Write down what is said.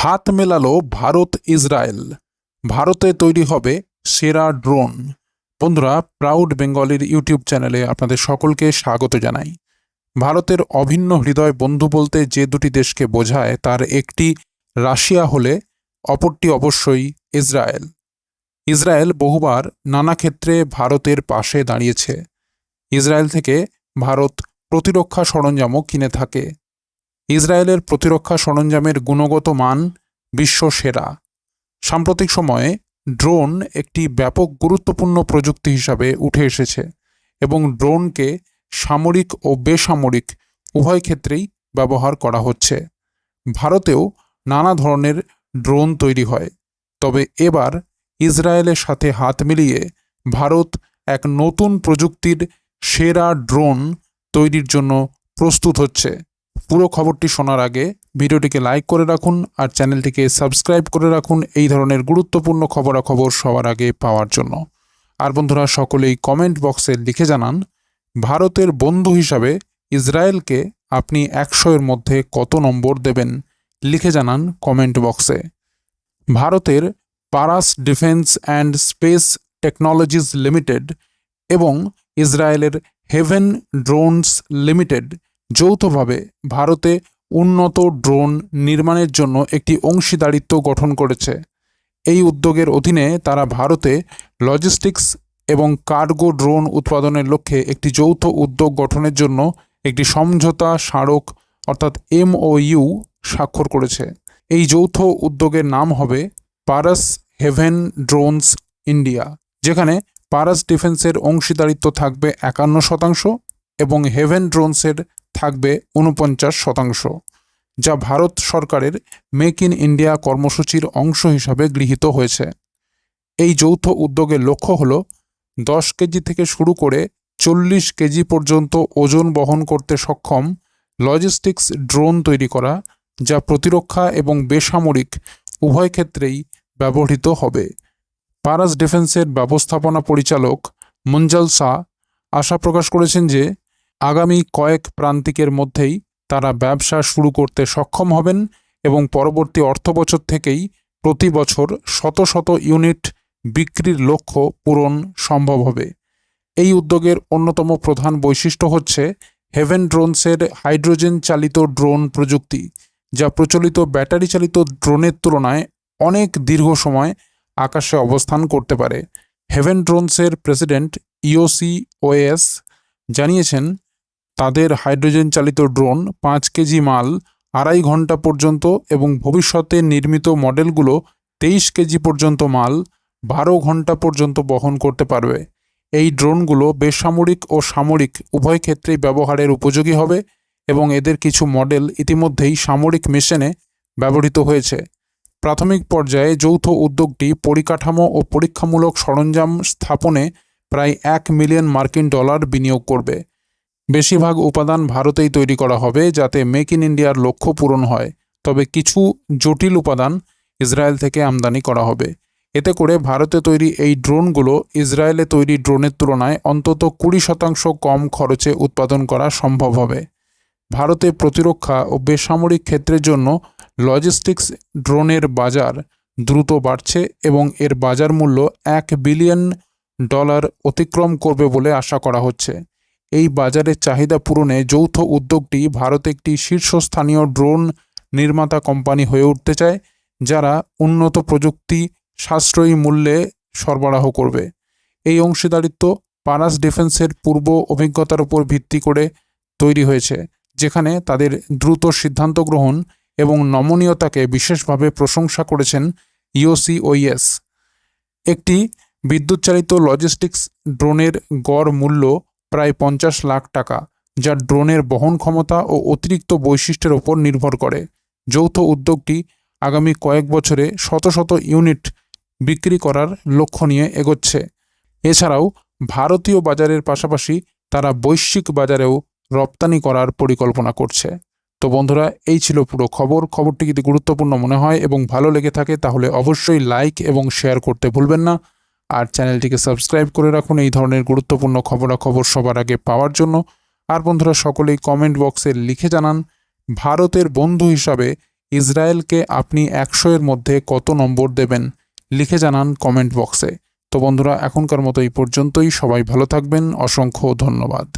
হাত মেলালো ভারত ইসরায়েল। ভারতে তৈরি হবে সেরা ড্রোন। বন্ধুরা প্রাউড বেঙ্গলের ইউটিউব চ্যানেলে আপনাদের সকলকে স্বাগত জানাই। ভারতের অভিন্ন হৃদয় বন্ধু বলতে যে দুটি দেশকে বোঝায়, তার একটি রাশিয়া হলে, অপরটি অবশ্যই ইসরায়েল। ইসরায়েল বহুবার নানা ক্ষেত্রে ভারতের পাশে দাঁড়িয়েছে। ইসরায়েল থেকে ভারত প্রতিরক্ষা সরঞ্জামও কিনে থাকে। ইসরায়েলের প্রতিরক্ষা সরঞ্জামের গুণগত মান বিশ্ব সেরা। সাম্প্রতিক সময়ে ড্রোন একটি ব্যাপক গুরুত্বপূর্ণ প্রযুক্তি হিসাবে উঠে এসেছে এবং ড্রোনকে সামরিক ও বেসামরিক উভয় ক্ষেত্রেই ব্যবহার করা হচ্ছে। ভারতেও নানা ধরনের ড্রোন তৈরি হয়, তবে এবার ইসরায়েলের সাথে হাত মিলিয়ে ভারত এক নতুন প্রযুক্তির সেরা ড্রোন তৈরির জন্য প্রস্তুত হচ্ছে। পুরো খবরটি শোনার আগে ভিডিওটিকে লাইক করে রাখুন আর চ্যানেলটিকে সাবস্ক্রাইব করে রাখুন এই ধরনের গুরুত্বপূর্ণ খবরাখবর সবার আগে পাওয়ার জন্য। আর বন্ধুরা, সকলেই কমেন্ট বক্সে লিখে জানান, ভারতের বন্ধু হিসাবে ইসরায়েলকে আপনি একশো এর মধ্যে কত নম্বর দেবেন? লিখে জানান কমেন্ট বক্সে ভারতের Paras defence and space technologies limited এবং ইসরায়েলের হেভেন ড্রোনস লিমিটেড যৌথভাবে ভারতে উন্নত ড্রোন নির্মাণের জন্য একটি অংশীদারিত্ব গঠন করেছে। এই উদ্যোগের অধীনে তারা ভারতে লজিস্টিক্স এবং কার্গো ড্রোন উৎপাদনের লক্ষ্যে একটি যৌথ উদ্যোগ গঠনের জন্য একটি সমঝোতা স্মারক অর্থাৎ এমওইউ স্বাক্ষর করেছে। এই যৌথ উদ্যোগের নাম হবে পারাস হেভেন ড্রোনস ইন্ডিয়া যেখানে পারাস ডিফেন্সের অংশীদারিত্ব থাকবে একান্ন শতাংশ এবং হেভেন ড্রোনসের থাকবে উনপঞ্চাশ শতাংশ, যা ভারত সরকারের মেক ইন ইন্ডিয়া কর্মসূচির অংশ হিসাবে গৃহীত হয়েছে। এই যৌথ উদ্যোগের লক্ষ্য হল দশ কেজি থেকে শুরু করে চল্লিশ কেজি পর্যন্ত ওজন বহন করতে সক্ষম লজিস্টিক্স ড্রোন তৈরি করা, যা প্রতিরক্ষা এবং বেসামরিক উভয় ক্ষেত্রেই ব্যবহৃত হবে। পারাস ডিফেন্সের ব্যবস্থাপনা পরিচালক মুঞ্জাল শাহ আশা প্রকাশ করেছেন যে আগামী কয়েক প্রান্তিকের মধ্যেই তারা ব্যবসা শুরু করতে সক্ষম হবেন এবং পরবর্তী অর্থবছর থেকেই প্রতি বছর শত শত ইউনিট বিক্রির লক্ষ্য পূরণ সম্ভব হবে। এই উদ্যোগের অন্যতম প্রধান বৈশিষ্ট্য হচ্ছে হেভেন ড্রোনসের হাইড্রোজেন চালিত ড্রোন প্রযুক্তি, যা প্রচলিত ব্যাটারি চালিত ড্রোনের তুলনায় অনেক দীর্ঘ সময় আকাশে অবস্থান করতে পারে। হেভেন ড্রোনসের প্রেসিডেন্ট ইওসি ওএস জানিয়েছেন তাদের হাইড্রোজেন চালিত ড্রোন পাঁচ কেজি মাল, আড়াই ঘণ্টা পর্যন্ত এবং ভবিষ্যতে নির্মিত মডেলগুলো তেইশ কেজি পর্যন্ত মাল, বারো ঘণ্টা পর্যন্ত বহন করতে পারবে। এই ড্রোনগুলো বেসামরিক ও সামরিক উভয় ক্ষেত্রেই ব্যবহারের উপযোগী হবে এবং এদের কিছু মডেল ইতিমধ্যেই সামরিক মিশনে ব্যবহৃত হয়েছে। প্রাথমিক পর্যায়ে যৌথ উদ্যোগটি পরিকাঠামো ও পরীক্ষামূলক সরঞ্জাম স্থাপনে প্রায় এক মিলিয়ন মার্কিন ডলার বিনিয়োগ করবে। বেশিরভাগ উপাদান ভারতেই তৈরি করা হবে যাতে মেক ইন ইন্ডিয়ার লক্ষ্য পূরণ হয়। তবে কিছু জটিল উপাদান ইসরায়েল থেকে আমদানি করা হবে। এতে করে ভারতে তৈরি এই ড্রোনগুলো ইসরায়েলে তৈরি ড্রোনের তুলনায় অন্তত কুড়ি শতাংশ কম খরচে উৎপাদন করা সম্ভব হবে। ভারতে প্রতিরক্ষা ও বেসামরিক ক্ষেত্রের জন্য লজিস্টিক্স ড্রোনের বাজার দ্রুত বাড়ছে এবং এর বাজার মূল্য এক বিলিয়ন ডলার অতিক্রম করবে বলে আশা করা হচ্ছে। এই বাজারের চাহিদা পূরণে যৌথ উদ্যোগটি ভারত একটি শীর্ষস্থানীয় ড্রোন নির্মাতা কোম্পানি হয়ে উঠতে চায়, যারা উন্নত প্রযুক্তি সাশ্রয়ী মূল্যে সরবরাহ করবে। এই অংশীদারিত্ব পারাস ডিফেন্সের পূর্ব অভিজ্ঞতার উপর ভিত্তি করে তৈরি হয়েছে, যেখানে তাদের দ্রুত সিদ্ধান্ত গ্রহণ এবং নমনীয়তাকে বিশেষভাবে প্রশংসা করেছেন ইওসি ওইএস একটি বিদ্যুৎচালিত লজিস্টিক্স ড্রোনের গড় মূল্য প্রায় পঞ্চাশ লাখ টাকা, যা ড্রোনের বহন ক্ষমতা ও অতিরিক্ত বৈশিষ্ট্যের ওপর নির্ভর করে। যৌথ উদ্যোগটি আগামী কয়েক বছরে শত শত ইউনিট বিক্রি করার লক্ষ্য নিয়ে এগোচ্ছে। এছাড়াও ভারতীয় বাজারের পাশাপাশি তারা বৈশ্বিক বাজারেও রপ্তানি করার পরিকল্পনা করছে। তো বন্ধুরা, এই ছিল পুরো খবর। খবরটি যদি গুরুত্বপূর্ণ মনে হয় এবং ভালো লেগে থাকে, তাহলে অবশ্যই লাইক এবং শেয়ার করতে ভুলবেন না। আর চ্যানেলটিকে সাবস্ক্রাইব করে রাখুন। এই ধরনের গুরুত্বপূর্ণ খবরাখবর সবার আগে পাওয়ার জন্য। আর বন্ধুরা, সকলেই কমেন্ট বক্সে লিখে জানান, ভারতের বন্ধু হিসাবে ইসরায়েলকে আপনি একশো এর মধ্যে কত নম্বর দেবেন? লিখে জানান কমেন্ট বক্সে তো বন্ধুরা, এখনকার মতো এই পর্যন্তই। সবাই ভালো থাকবেন। অসংখ্য ধন্যবাদ।